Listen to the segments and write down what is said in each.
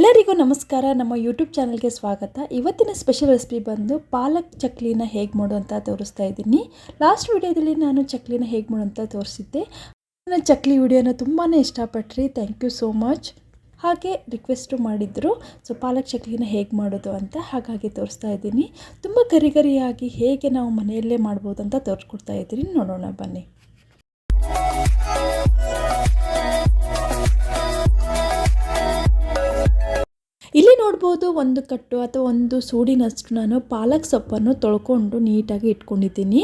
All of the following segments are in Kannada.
ಎಲ್ಲರಿಗೂ ನಮಸ್ಕಾರ. ನಮ್ಮ ಯೂಟ್ಯೂಬ್ ಚಾನಲ್ಗೆ ಸ್ವಾಗತ. ಇವತ್ತಿನ ಸ್ಪೆಷಲ್ ರೆಸಿಪಿ ಬಂದು ಪಾಲಕ್ ಚಕ್ಲಿನ ಹೇಗೆ ಮಾಡು ಅಂತ ತೋರಿಸ್ತಾ ಇದ್ದೀನಿ. ಲಾಸ್ಟ್ ವಿಡಿಯೋದಲ್ಲಿ ನಾನು ಚಕ್ಲಿನ ಹೇಗೆ ಮಾಡು ಅಂತ ತೋರಿಸಿದ್ದೆ. ನನ್ನ ಚಕ್ಲಿ ವಿಡಿಯೋನ ತುಂಬಾ ಇಷ್ಟಪಟ್ರಿ. ಥ್ಯಾಂಕ್ ಯು ಸೋ ಮಚ್ ಹಾಗೆ ರಿಕ್ವೆಸ್ಟು ಮಾಡಿದ್ರು. ಸೊ ಪಾಲಕ್ ಚಕ್ಲಿನ ಹೇಗೆ ಮಾಡೋದು ಅಂತ ಹಾಗಾಗಿ ತೋರಿಸ್ತಾ ಇದ್ದೀನಿ. ತುಂಬ ಗರಿಗರಿಯಾಗಿ ಹೇಗೆ ನಾವು ಮನೆಯಲ್ಲೇ ಮಾಡ್ಬೋದು ಅಂತ ತೋರಿಸ್ಕೊಡ್ತಾ ಇದ್ದೀನಿ. ನೋಡೋಣ ಬನ್ನಿ. ನೋಡ್ಬೋದು ಒಂದು ಕಟ್ಟು ಅಥವಾ ಒಂದು ಸೂಡಿನಷ್ಟು ನಾನು ಪಾಲಕ್ ಸೊಪ್ಪನ್ನು ತೊಳ್ಕೊಂಡು ನೀಟಾಗಿ ಇಟ್ಕೊಂಡಿದ್ದೀನಿ.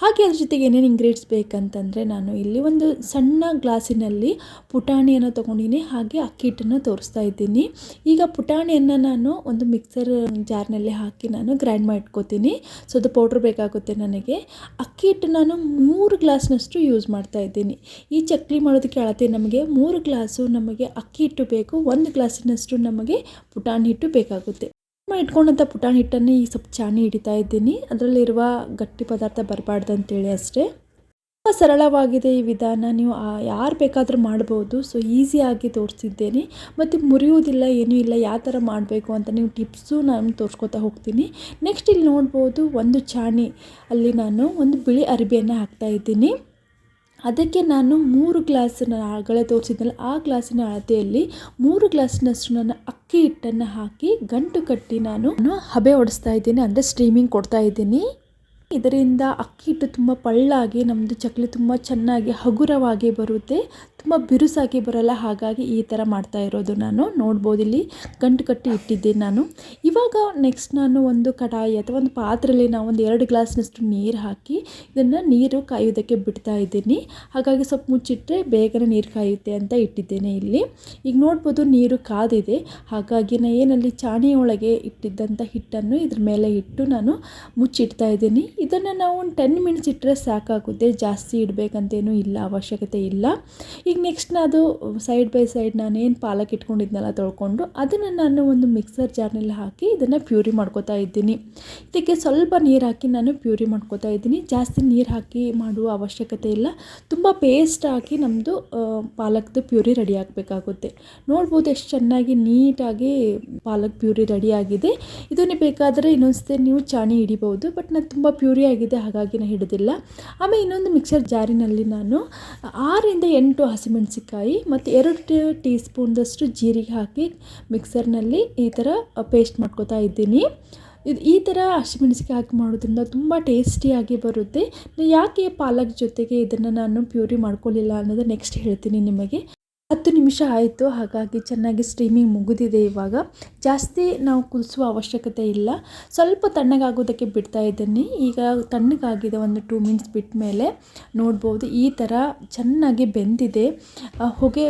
ಹಾಗೆ ಅದ್ರ ಜೊತೆಗೆ ಏನೇನು ಇಂಗ್ರೀಡಿಯೆಂಟ್ಸ್ ಬೇಕಂತಂದರೆ ನಾನು ಇಲ್ಲಿ ಒಂದು ಸಣ್ಣ ಗ್ಲಾಸಿನಲ್ಲಿ ಪುಟಾಣಿಯನ್ನು ತೊಗೊಂಡಿನಿ, ಹಾಗೆ ಅಕ್ಕಿ ಹಿಟ್ಟನ್ನು ತೋರಿಸ್ತಾ ಇದ್ದೀನಿ. ಈಗ ಪುಟಾಣಿಯನ್ನು ನಾನು ಒಂದು ಮಿಕ್ಸರ್ ಜಾರ್ನಲ್ಲಿ ಹಾಕಿ ನಾನು ಗ್ರೈಂಡ್ ಮಾಡಿ ಇಟ್ಕೋತೀನಿ ಸೊ ಅದು ಪೌಡ್ರ್ ಬೇಕಾಗುತ್ತೆ ನನಗೆ. ಅಕ್ಕಿ ಹಿಟ್ಟು ನಾನು ಮೂರು ಗ್ಲಾಸ್ನಷ್ಟು ಯೂಸ್ ಮಾಡ್ತಾ ಇದ್ದೀನಿ. ಈ ಚಕ್ಲಿ ಮಾಡೋದಕ್ಕೆ ಅಳತೆ ನಮಗೆ ಮೂರು ಗ್ಲಾಸು ನಮಗೆ ಅಕ್ಕಿ ಹಿಟ್ಟು ಬೇಕು, ಒಂದು ಗ್ಲಾಸಿನಷ್ಟು ನಮಗೆ ಪುಟಾಣಿ ಹಿಟ್ಟು ಬೇಕಾಗುತ್ತೆ. ಇಟ್ಕೊಂಡಂಥ ಪುಟಾಣಿ ಹಿಟ್ಟನ್ನು ಈ ಸ್ವಲ್ಪ ಚಾಣಿ ಹಿಡಿತಾ ಇದ್ದೀನಿ. ಅದರಲ್ಲಿರುವ ಗಟ್ಟಿ ಪದಾರ್ಥ ಬರಬಾರ್ದು ಅಂತೇಳಿ ಅಷ್ಟೇ. ತುಂಬ ಸರಳವಾಗಿದೆ ಈ ವಿಧಾನ. ನೀವು ಯಾರು ಬೇಕಾದರೂ ಮಾಡ್ಬೋದು. ಸೊ ಈಸಿಯಾಗಿ ತೋರಿಸಿದ್ದೇನೆ. ಮತ್ತು ಮುರಿಯುವುದಿಲ್ಲ, ಏನೂ ಇಲ್ಲ, ಯಾವ ಥರ ಮಾಡಬೇಕು ಅಂತ ನೀವು ಟಿಪ್ಸು ನಾನು ತೋರಿಸ್ಕೊತಾ ಹೋಗ್ತೀನಿ. ನೆಕ್ಸ್ಟ್ ಇಲ್ಲಿ ನೋಡ್ಬೋದು ಒಂದು ಚಾಣಿ. ಅಲ್ಲಿ ನಾನು ಒಂದು ಬಿಳಿ ಅರಿಬೆಯನ್ನು ಹಾಕ್ತಾಯಿದ್ದೀನಿ ಅದಕ್ಕೆ ನಾನು ಮೂರು ಗ್ಲಾಸನ್ನ ಆಗಲೇ ತೋರಿಸಿದ್ನಲ್ಲ, ಆ ಗ್ಲಾಸಿನ ಅಳತೆಯಲ್ಲಿ ಮೂರು ಗ್ಲಾಸಿನಷ್ಟು ನಾನು ಅಕ್ಕಿ ಹಿಟ್ಟನ್ನು ಹಾಕಿ ಗಂಟು ಕಟ್ಟಿ ನಾನು ಹಬೆ ಹೊಡಿಸ್ತಾ ಇದ್ದೀನಿ, ಅಂದರೆ ಸ್ಟ್ರೀಮಿಂಗ್ ಕೊಡ್ತಾ ಇದ್ದೀನಿ. ಇದರಿಂದ ಅಕ್ಕಿ ಹಿಟ್ಟು ತುಂಬ ಪಳ್ಳಾಗಿ, ನಮ್ಮದು ಚಕ್ಲಿ ತುಂಬ ಚೆನ್ನಾಗಿ ಹಗುರವಾಗಿ ಬರುತ್ತೆ. ತುಂಬ ಬಿರುಸಾಗಿ ಬರೋಲ್ಲ, ಹಾಗಾಗಿ ಈ ಥರ ಮಾಡ್ತಾ ಇರೋದು ನಾನು. ನೋಡ್ಬೋದು ಇಲ್ಲಿ ಗಂಟು ಕಟ್ಟಿ ಇಟ್ಟಿದ್ದೀನಿ ನಾನು. ಇವಾಗ ನೆಕ್ಸ್ಟ್ ನಾನು ಒಂದು ಕಡಾಯಿ ಅಥವಾ ಒಂದು ಪಾತ್ರೆಯಲ್ಲಿ ನಾವು ಒಂದು ಎರಡು ಗ್ಲಾಸ್ನಷ್ಟು ನೀರು ಹಾಕಿ ಇದನ್ನು ನೀರು ಕಾಯೋದಕ್ಕೆ ಬಿಡ್ತಾ ಇದ್ದೀನಿ. ಹಾಗಾಗಿ ಸ್ವಲ್ಪ ಮುಚ್ಚಿಟ್ಟರೆ ಬೇಗನೆ ನೀರು ಕಾಯುತ್ತೆ ಅಂತ ಇಟ್ಟಿದ್ದೇನೆ ಇಲ್ಲಿ. ಈಗ ನೋಡ್ಬೋದು ನೀರು ಕಾದಿದೆ. ಹಾಗಾಗಿ ನಾನು ಏನಲ್ಲಿ ಚಾಣಿಯೊಳಗೆ ಇಟ್ಟಿದ್ದಂಥ ಹಿಟ್ಟನ್ನು ಇದ್ರ ಮೇಲೆ ಇಟ್ಟು ನಾನು ಮುಚ್ಚಿಡ್ತಾ ಇದ್ದೀನಿ. ಇದನ್ನು ನಾವು ಒಂದು ಟೆನ್ ಮಿನಿಟ್ಸ್ ಇಟ್ಟರೆ ಸಾಕಾಗುತ್ತೆ. ಜಾಸ್ತಿ ಇಡಬೇಕಂತೇನೂ ಇಲ್ಲ, ಅವಶ್ಯಕತೆ ಇಲ್ಲ. ಈಗ ನೆಕ್ಸ್ಟ್ ಅದು ಸೈಡ್ ಬೈ ಸೈಡ್ ನಾನೇನು ಪಾಲಕ್ ಇಟ್ಕೊಂಡಿದ್ನಲ್ಲ ತೊಳ್ಕೊಂಡು, ಅದನ್ನು ನಾನು ಒಂದು ಮಿಕ್ಸರ್ ಜಾರ್ನಲ್ಲಿ ಹಾಕಿ ಇದನ್ನು ಪ್ಯೂರಿ ಮಾಡ್ಕೋತಾ ಇದ್ದೀನಿ. ಇದಕ್ಕೆ ಸ್ವಲ್ಪ ನೀರು ಹಾಕಿ ನಾನು ಪ್ಯೂರಿ ಮಾಡ್ಕೋತಾ ಇದ್ದೀನಿ. ಜಾಸ್ತಿ ನೀರು ಹಾಕಿ ಮಾಡುವ ಅವಶ್ಯಕತೆ ಇಲ್ಲ. ತುಂಬ ಪೇಸ್ಟ್ ಹಾಕಿ ನಮ್ಮದು ಪಾಲಕ್ದು ಪ್ಯೂರಿ ರೆಡಿ ಆಗಬೇಕಾಗುತ್ತೆ. ನೋಡ್ಬೋದು ಎಷ್ಟು ಚೆನ್ನಾಗಿ ನೀಟಾಗಿ ಪಾಲಕ್ ಪ್ಯೂರಿ ರೆಡಿ ಆಗಿದೆ. ಇದನ್ನೇ ಬೇಕಾದರೆ ಇನ್ನೊಂದ್ಸತಿ ನೀವು ಚಾಣಿ ಹಿಡಿಬೋದು ಬಟ್ ನಾನು ತುಂಬ ಪ್ಯೂರಿ ಆಗಿದೆ, ಹಾಗಾಗಿ ನಾನು ಹಿಡಿದಿಲ್ಲ. ಆಮೇಲೆ ಇನ್ನೊಂದು ಮಿಕ್ಸರ್ ಜಾರಿನಲ್ಲಿ ನಾನು ಆರಿಂದ ಎಂಟು ಹಸಿಮೆಣಸಿಕಾಯಿ ಮತ್ತು ಎರಡು ಟೀ ಸ್ಪೂನ್ದಷ್ಟು ಜೀರಿಗೆ ಹಾಕಿ ಮಿಕ್ಸರ್ನಲ್ಲಿ ಈ ಥರ ಪೇಸ್ಟ್ ಮಾಡ್ಕೋತಾ ಇದ್ದೀನಿ. ಇದು ಈ ಥರ ಹಸಿಮೆಣಸಿಕಾಯಿ ಹಾಕಿ ಮಾಡೋದ್ರಿಂದ ತುಂಬ ಟೇಸ್ಟಿಯಾಗಿ ಬರುತ್ತೆ. ಯಾಕೆ ಪಾಲಕ್ ಜೊತೆಗೆ ಇದನ್ನು ನಾನು ಪ್ಯೂರಿ ಮಾಡ್ಕೊಳ್ಳಿಲ್ಲ ಅನ್ನೋದು ನೆಕ್ಸ್ಟ್ ಹೇಳ್ತೀನಿ ನಿಮಗೆ. ಹತ್ತು ನಿಮಿಷ ಆಯಿತು, ಹಾಗಾಗಿ ಚೆನ್ನಾಗಿ ಸ್ಟ್ರೀಮಿಂಗ್ ಮುಗಿದಿದೆ ಇವಾಗ. ಜಾಸ್ತಿ ನಾವು ಕುದಿಸುವ ಅವಶ್ಯಕತೆ ಇಲ್ಲ. ಸ್ವಲ್ಪ ತಣ್ಣಗಾಗೋದಕ್ಕೆ ಬಿಡ್ತಾ ಇದ್ದೀನಿ. ಈಗ ತಣ್ಣಗಾಗಿದೆ ಒಂದು ಟೂ ಮಿನಿಟ್ಸ್ ಬಿಟ್ಟ ಮೇಲೆ ನೋಡ್ಬೋದು. ಈ ಥರ ಚೆನ್ನಾಗಿ ಬೆಂದಿದೆ. ಹೊಗೆ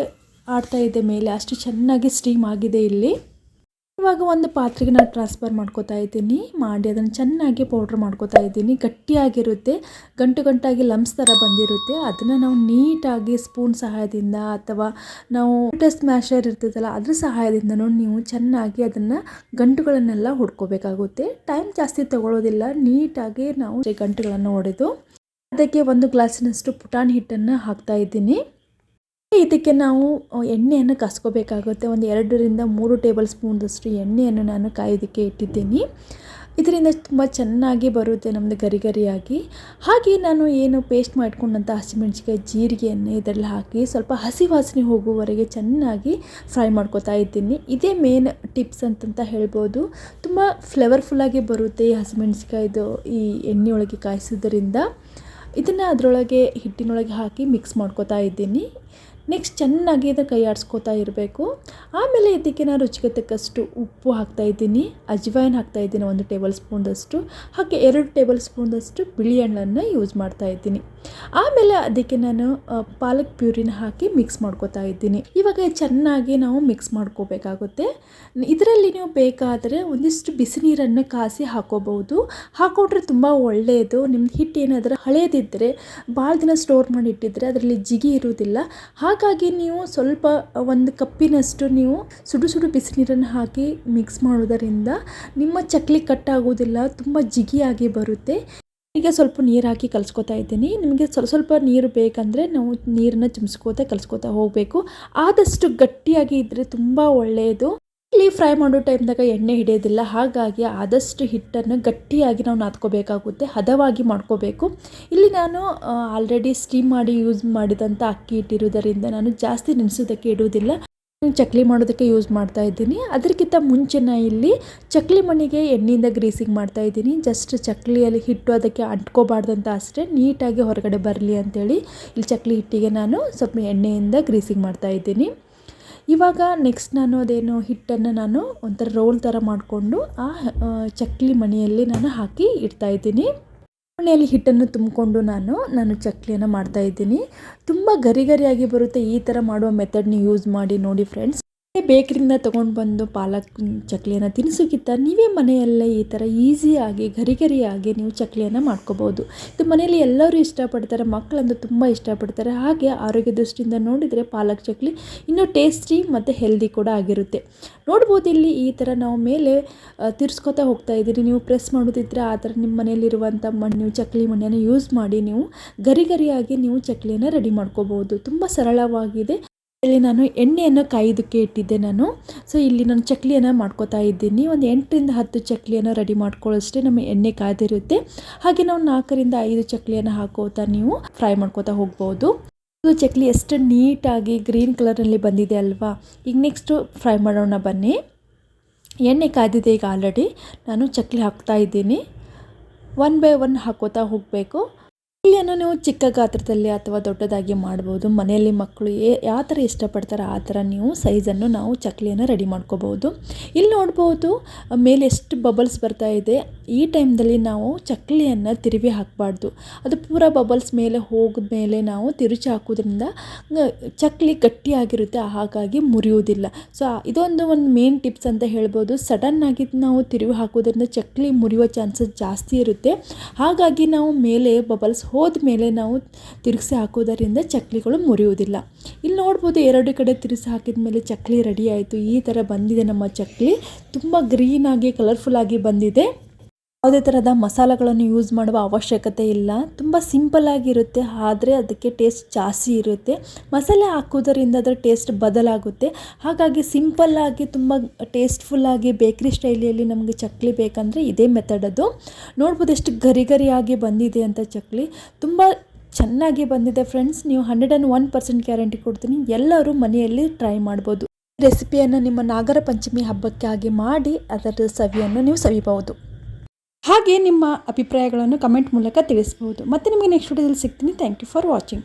ಆಡ್ತಾ ಇದೆ ಮೇಲೆ. ಅಷ್ಟು ಚೆನ್ನಾಗಿ ಸ್ಟೀಮ್ ಆಗಿದೆ ಇಲ್ಲಿ. ಇವಾಗ ಒಂದು ಪಾತ್ರೆಗೆ ನಾನು ಟ್ರಾನ್ಸ್ಫರ್ ಮಾಡ್ಕೋತಾ ಇದ್ದೀನಿ. ಮಾಡಿ ಅದನ್ನು ಚೆನ್ನಾಗಿ ಪೌಡ್ರ್ ಮಾಡ್ಕೋತಾ ಇದ್ದೀನಿ. ಗಟ್ಟಿಯಾಗಿರುತ್ತೆ. ಗಂಟು ಗಂಟಾಗಿ ಲಂಬ್ಸ್ ಥರ ಬಂದಿರುತ್ತೆ. ಅದನ್ನು ನಾವು ನೀಟಾಗಿ ಸ್ಪೂನ್ ಸಹಾಯದಿಂದ ಅಥವಾ ನಾವು ಟೆಸ್ಟ್ ಮ್ಯಾಷರ್ ಇರ್ತದಲ್ಲ, ಅದ್ರ ಸಹಾಯದಿಂದನೂ ನೀವು ಚೆನ್ನಾಗಿ ಅದನ್ನು ಗಂಟುಗಳನ್ನೆಲ್ಲ ಹುಡ್ಕೋಬೇಕಾಗುತ್ತೆ. ಟೈಮ್ ಜಾಸ್ತಿ ತಗೊಳ್ಳೋದಿಲ್ಲ ನೀಟಾಗಿ ನಾವು ಗಂಟುಗಳನ್ನು ಹೊಡೆದು ಅದಕ್ಕೆ ಒಂದು ಗ್ಲಾಸಿನಷ್ಟು ಪುಟಾಣಿ ಹಿಟ್ಟನ್ನು ಹಾಕ್ತಾ ಇದ್ದೀನಿ. ಇದಕ್ಕೆ ನಾವು ಎಣ್ಣೆಯನ್ನು ಕಸ್ಕೋಬೇಕಾಗುತ್ತೆ. ಒಂದು ಎರಡರಿಂದ ಮೂರು ಟೇಬಲ್ ಸ್ಪೂನ್ದಷ್ಟು ಎಣ್ಣೆಯನ್ನು ನಾನು ಕಾಯೋದಕ್ಕೆ ಇಟ್ಟಿದ್ದೀನಿ. ಇದರಿಂದ ತುಂಬ ಚೆನ್ನಾಗಿ ಬರುತ್ತೆ ನಮ್ಮದು ಗರಿ ಗರಿಯಾಗಿ ಹಾಗೆ ನಾನು ಏನು ಪೇಸ್ಟ್ ಮಾಡ್ಕೊಂಡಂಥ ಹಸಿಮೆಣ್ಸಿಕಾಯಿ ಜೀರಿಗೆಯನ್ನು ಇದರಲ್ಲಿ ಹಾಕಿ ಸ್ವಲ್ಪ ಹಸಿ ವಾಸನೆ ಹೋಗುವವರೆಗೆ ಚೆನ್ನಾಗಿ ಫ್ರೈ ಮಾಡ್ಕೋತಾ ಇದ್ದೀನಿ. ಇದೇ ಮೇನ್ ಟಿಪ್ಸ್ ಅಂತಂತ ಹೇಳ್ಬೋದು. ತುಂಬ ಫ್ಲೇವರ್ಫುಲ್ಲಾಗಿ ಬರುತ್ತೆ ಈ ಹಸಿಮೆಣ್ಸಿಕಾಯ್ದು ಈ ಎಣ್ಣೆಯೊಳಗೆ ಕಾಯಿಸೋದ್ರಿಂದ. ಇದನ್ನು ಅದರೊಳಗೆ ಹಿಟ್ಟಿನೊಳಗೆ ಹಾಕಿ ಮಿಕ್ಸ್ ಮಾಡ್ಕೋತಾ ಇದ್ದೀನಿ. ನೆಕ್ಸ್ಟ್ ಚೆನ್ನಾಗಿ ಇದನ್ನು ಕೈ ಆಡಿಸ್ಕೋತಾ ಇರಬೇಕು. ಆಮೇಲೆ ಇದಕ್ಕೆ ನಾನು ರುಚಿಗೆ ತಕ್ಕಷ್ಟು ಉಪ್ಪು ಹಾಕ್ತಾಯಿದ್ದೀನಿ ಅಜ್ವಾಯಿನ್ ಹಾಕ್ತಾಯಿದ್ದೀನಿ ಒಂದು ಟೇಬಲ್ ಸ್ಪೂನ್ದಷ್ಟು. ಹಾಗೆ ಎರಡು ಟೇಬಲ್ ಸ್ಪೂನ್ದಷ್ಟು ಬಿಳಿ ಹಣ್ಣನ್ನು ಯೂಸ್ ಮಾಡ್ತಾ ಇದ್ದೀನಿ. ಆಮೇಲೆ ಅದಕ್ಕೆ ನಾನು ಪಾಲಕ್ ಪ್ಯೂರಿನ ಹಾಕಿ ಮಿಕ್ಸ್ ಮಾಡ್ಕೋತಾ ಇದ್ದೀನಿ. ಇವಾಗ ಚೆನ್ನಾಗಿ ನಾವು ಮಿಕ್ಸ್ ಮಾಡ್ಕೋಬೇಕಾಗುತ್ತೆ. ಇದರಲ್ಲಿ ನೀವು ಬೇಕಾದರೆ ಒಂದಿಷ್ಟು ಬಿಸಿ ನೀರನ್ನು ಕಾಸಿ ಹಾಕೋಬಹುದು. ಹಾಕೊಂಡ್ರೆ ತುಂಬ ಒಳ್ಳೆಯದು. ನಿಮ್ಮ ಹಿಟ್ಟು ಏನಾದರೂ ಹಳೇದಿದ್ದರೆ ಭಾಳ ದಿನ ಸ್ಟೋರ್ ಮಾಡಿ ಇಟ್ಟಿದ್ರೆ ಅದರಲ್ಲಿ ಜಿಗಿ ಇರುವುದಿಲ್ಲ. ಹಾಗಾಗಿ ನೀವು ಸ್ವಲ್ಪ ಒಂದು ಕಪ್ಪಿನಷ್ಟು ನೀವು ಸುಡು ಸುಡು ಬಿಸಿನೀರನ್ನು ಹಾಕಿ ಮಿಕ್ಸ್ ಮಾಡೋದರಿಂದ ನಿಮ್ಮ ಚಕ್ಲಿ ಕಟ್ಟಾಗೋದಿಲ್ಲ ತುಂಬ ಜಿಗಿಯಾಗಿ ಬರುತ್ತೆ. ಈಗ ಸ್ವಲ್ಪ ನೀರು ಹಾಕಿ ಕಲಿಸ್ಕೊತಾ ಇದ್ದೀನಿ. ನಿಮಗೆ ಸ್ವಲ್ಪ ಸ್ವಲ್ಪ ನೀರು ಬೇಕಂದರೆ ನಾವು ನೀರನ್ನು ಚಿಮ್ಸ್ಕೋತಾ ಕಲಿಸ್ಕೋತಾ ಹೋಗಬೇಕು. ಆದಷ್ಟು ಗಟ್ಟಿಯಾಗಿ ಇದ್ದರೆ ತುಂಬ ಒಳ್ಳೆಯದು. ಇಲ್ಲಿ ಫ್ರೈ ಮಾಡೋ ಟೈಮ್ದಾಗ ಎಣ್ಣೆ ಹಿಡಿಯೋದಿಲ್ಲ. ಹಾಗಾಗಿ ಆದಷ್ಟು ಹಿಟ್ಟನ್ನು ಗಟ್ಟಿಯಾಗಿ ನಾವು ನಾದ್ಕೋಬೇಕಾಗುತ್ತೆ. ಹದವಾಗಿ ಮಾಡ್ಕೋಬೇಕು. ಇಲ್ಲಿ ನಾನು ಆಲ್ರೆಡಿ ಸ್ಟೀಮ್ ಮಾಡಿ ಯೂಸ್ ಮಾಡಿದಂಥ ಅಕ್ಕಿ ಹಿಟ್ಟಿರುವುದರಿಂದ ನಾನು ಜಾಸ್ತಿ ನೆನೆಸೋದಕ್ಕೆ ಇಡುವುದಿಲ್ಲ. ಚಕ್ಲಿ ಮಾಡೋದಕ್ಕೆ ಯೂಸ್ ಮಾಡ್ತಾ ಇದ್ದೀನಿ. ಅದಕ್ಕಿಂತ ಮುಂಚೆ ನಾ ಇಲ್ಲಿ ಚಕ್ಲಿ ಮಣಿಗೆ ಎಣ್ಣೆಯಿಂದ ಗ್ರೀಸಿಂಗ್ ಮಾಡ್ತಾ ಇದ್ದೀನಿ. ಜಸ್ಟ್ ಚಕ್ಲಿಯಲ್ಲಿ ಹಿಟ್ಟು ಅದಕ್ಕೆ ಅಂಟ್ಕೋಬಾರ್ದಂತ ಅಷ್ಟೇ. ನೀಟಾಗಿ ಹೊರಗಡೆ ಬರಲಿ ಅಂತೇಳಿ ಇಲ್ಲಿ ಚಕ್ಲಿ ಹಿಟ್ಟಿಗೆ ನಾನು ಸ್ವಲ್ಪ ಎಣ್ಣೆಯಿಂದ ಗ್ರೀಸಿಂಗ್ ಮಾಡ್ತಾ ಇದ್ದೀನಿ. ಇವಾಗ ನೆಕ್ಸ್ಟ್ ನಾನು ಅದೇನು ಹಿಟ್ಟನ್ನು ನಾನು ಒಂಥರ ರೋಲ್ ಥರ ಮಾಡಿಕೊಂಡು ಆ ಚಕ್ಲಿ ಮಣಿಯಲ್ಲಿ ನಾನು ಹಾಕಿ ಇಡ್ತಾಯಿದ್ದೀನಿ ಮನೆಯಲ್ಲಿ ಹಿಟ್ಟನ್ನು ತುಂಬಿಕೊಂಡು ನಾನು ನಾನು ಚಕ್ಲಿಯನ್ನು ಮಾಡ್ತಾಯಿದ್ದೀನಿ ತುಂಬ ಗರಿ ಗರಿಯಾಗಿ ಬರುತ್ತೆ ಈ ಥರ ಮಾಡುವ ಮೆಥಡ್ನ ಯೂಸ್ ಮಾಡಿ ನೋಡಿ ಫ್ರೆಂಡ್ಸ್ ಬೇಕ್ರಿಯಿಂದ ತೊಗೊಂಡು ಬಂದು ಪಾಲಕ್, ಚಕ್ಲಿಯನ್ನು ತಿನ್ನಿಸೋಕ್ಕಿಂತ ನೀವೇ ಮನೆಯಲ್ಲೇ ಈ ಥರ ಈಸಿಯಾಗಿ ಗರಿ ಗರಿಯಾಗಿ ನೀವು ಚಕ್ಲಿಯನ್ನು ಮಾಡ್ಕೋಬೋದು. ಇದು ಮನೆಯಲ್ಲಿ ಎಲ್ಲರೂ ಇಷ್ಟಪಡ್ತಾರೆ ಮಕ್ಕಳಂತೂ ತುಂಬ ಇಷ್ಟಪಡ್ತಾರೆ. ಹಾಗೆ ಆರೋಗ್ಯ ದೃಷ್ಟಿಯಿಂದ ನೋಡಿದರೆ ಪಾಲಕ್, ಚಕ್ಲಿ ಇನ್ನೂ ಟೇಸ್ಟಿ ಮತ್ತು ಹೆಲ್ದಿ ಕೂಡ ಆಗಿರುತ್ತೆ. ನೋಡ್ಬೋದು ಇಲ್ಲಿ ಈ ಥರ ನಾವು ಮೇಲೆ ತಿರ್ಸ್ಕೊತಾ ಹೋಗ್ತಾ ಇದ್ದೀರಿ. ನೀವು ಪ್ರೆಸ್ ಮಾಡೋದಿದ್ರೆ ಆ ಥರ ನಿಮ್ಮ ಮನೆಯಲ್ಲಿರುವಂಥ ಮಣ್ಣು ಚಕ್ಲಿ ಮಣ್ಣನ್ನು ಯೂಸ್ ಮಾಡಿ ನೀವು ಗರಿ ಗರಿಯಾಗಿ ನೀವು ಚಕ್ಲಿಯನ್ನು ರೆಡಿ ಮಾಡ್ಕೋಬೋದು. ತುಂಬ ಸರಳವಾಗಿದೆ. ಇಲ್ಲಿ ನಾನು ಎಣ್ಣೆಯನ್ನು ಕಾಯೋದಕ್ಕೆ ಇಟ್ಟಿದ್ದೆ ನಾನು. ಸೊ ಇಲ್ಲಿ ನಾನು ಚಕ್ಲಿಯನ್ನು ಮಾಡ್ಕೋತಾ ಇದ್ದೀನಿ. ಒಂದು ಎಂಟರಿಂದ ಹತ್ತು ಚಕ್ಲಿಯನ್ನು ರೆಡಿ ಮಾಡ್ಕೊಳ್ಳೋಷ್ಟೇ ನಮ್ಮ ಎಣ್ಣೆ ಕಾದಿರುತ್ತೆ ಹಾಗೆ ನಾವು ನಾಲ್ಕರಿಂದ ಐದು ಚಕ್ಲಿಯನ್ನು ಹಾಕೋತಾ ನೀವು ಫ್ರೈ ಮಾಡ್ಕೋತಾ ಹೋಗ್ಬೋದು. ಇದು ಚಕ್ಲಿ ಎಷ್ಟು ನೀಟಾಗಿ ಗ್ರೀನ್ ಕಲರಲ್ಲಿ ಬಂದಿದೆ ಅಲ್ವಾ? ಈಗ ನೆಕ್ಸ್ಟು ಫ್ರೈ ಮಾಡೋಣ ಬನ್ನಿ. ಎಣ್ಣೆ ಕಾದಿದೆ ಈಗ ಆಲ್ರೆಡಿ ನಾನು ಚಕ್ಲಿ ಹಾಕ್ತಾ ಇದ್ದೀನಿ. ಒನ್ ಬೈ ಒನ್ ಹಾಕೋತಾ ಹೋಗಬೇಕು. ಇಲ್ಲಿಯನ್ನು ನೀವು ಚಿಕ್ಕ ಗಾತ್ರದಲ್ಲಿ ಅಥವಾ ದೊಡ್ಡದಾಗಿ ಮಾಡ್ಬೋದು, ಮನೆಯಲ್ಲಿ ಮಕ್ಕಳು ಯಾವ ಥರ ಇಷ್ಟಪಡ್ತಾರೆ ಆ ಥರ ನೀವು ಸೈಜನ್ನು ನಾವು ಚಕ್ಲಿಯನ್ನು ರೆಡಿ ಮಾಡ್ಕೋಬೋದು. ಇಲ್ಲಿ ನೋಡ್ಬೋದು, ಮೇಲೆ ಎಷ್ಟು ಬಬಲ್ಸ್ ಬರ್ತಾ ಇದೆ. ಈ ಟೈಮ್ದಲ್ಲಿ ನಾವು ಚಕ್ಲಿಯನ್ನು ತಿರುವಿ ಹಾಕಬಾರ್ದು. ಅದು ಪೂರ ಬಬಲ್ಸ್ ಮೇಲೆ ಹೋಗಿದ ಮೇಲೆ ನಾವು ತಿರುಚಿ ಹಾಕೋದ್ರಿಂದ ಚಕ್ಲಿ ಗಟ್ಟಿಯಾಗಿರುತ್ತೆ ಹಾಗಾಗಿ ಮುರಿಯುವುದಿಲ್ಲ. ಸೊ ಇದೊಂದು ಒಂದು ಮೇನ್ ಟಿಪ್ಸ್ ಅಂತ ಹೇಳ್ಬೋದು. ಸಡನ್ನಾಗಿ ನಾವು ತಿರುವಿ ಹಾಕೋದ್ರಿಂದ ಚಕ್ಲಿ ಮುರಿಯುವ ಚಾನ್ಸಸ್ ಜಾಸ್ತಿ ಇರುತ್ತೆ. ಹಾಗಾಗಿ ನಾವು ಮೇಲೆ ಬಬಲ್ಸ್ ಹೋದ ಮೇಲೆ ನಾವು ತಿರುಗಿಸಿ ಹಾಕೋದರಿಂದ ಚಕ್ಲಿಗಳು ಮುರಿಯುವುದಿಲ್ಲ. ಇಲ್ಲಿ ನೋಡ್ಬೋದು ಎರಡು ಕಡೆ ತಿರುಗಿಸಿ ಹಾಕಿದ ಮೇಲೆ ಚಕ್ಲಿ ರೆಡಿ ಆಯಿತು. ಈ ಥರ ಬಂದಿದೆ ನಮ್ಮ ಚಕ್ಲಿ. ತುಂಬ ಗ್ರೀನಾಗಿ ಕಲರ್ಫುಲ್ಲಾಗಿ ಬಂದಿದೆ. ಯಾವುದೇ ಥರದ ಮಸಾಲೆಗಳನ್ನು ಯೂಸ್ ಮಾಡುವ ಅವಶ್ಯಕತೆ ಇಲ್ಲ. ತುಂಬ ಸಿಂಪಲ್ಲಾಗಿರುತ್ತೆ ಆದರೆ ಅದಕ್ಕೆ ಟೇಸ್ಟ್ ಜಾಸ್ತಿ ಇರುತ್ತೆ. ಮಸಾಲೆ ಹಾಕೋದರಿಂದ ಅದರ ಟೇಸ್ಟ್ ಬದಲಾಗುತ್ತೆ. ಹಾಗಾಗಿ ಸಿಂಪಲ್ಲಾಗಿ ತುಂಬ ಟೇಸ್ಟ್ಫುಲ್ಲಾಗಿ ಬೇಕ್ರಿ ಸ್ಟೈಲಿಯಲ್ಲಿ ನಮಗೆ ಚಕ್ಲಿ ಬೇಕಂದರೆ ಇದೇ ಅದು. ನೋಡ್ಬೋದು ಎಷ್ಟು ಗರಿ ಗರಿಯಾಗಿ ಬಂದಿದೆ ಅಂತ ಚಕ್ಲಿ. ತುಂಬ ಚೆನ್ನಾಗಿ ಬಂದಿದೆ ಫ್ರೆಂಡ್ಸ್ ನೀವು hundred and one percent guarantee ಕೊಡ್ತೀನಿ. ಎಲ್ಲರೂ ಮನೆಯಲ್ಲಿ ಟ್ರೈ ಮಾಡ್ಬೋದು. ರೆಸಿಪಿಯನ್ನು ನಿಮ್ಮ ನಾಗರ ಪಂಚಮಿ ಹಬ್ಬಕ್ಕಾಗಿ ಮಾಡಿ, ಅದರ ಸವಿಯನ್ನು ನೀವು ಸವಿಬಹುದು. ಹಾಗೆ ನಿಮ್ಮ ಅಭಿಪ್ರಾಯಗಳನ್ನು ಕಮೆಂಟ್ ಮೂಲಕ ತಿಳಿಸ್ಬೋದು. ಮತ್ತು ನಿಮಗೆ ನೆಕ್ಸ್ಟ್ ವಿಡಿಯೋದಲ್ಲಿ ಸಿಗ್ತೀನಿ. Thank you for watching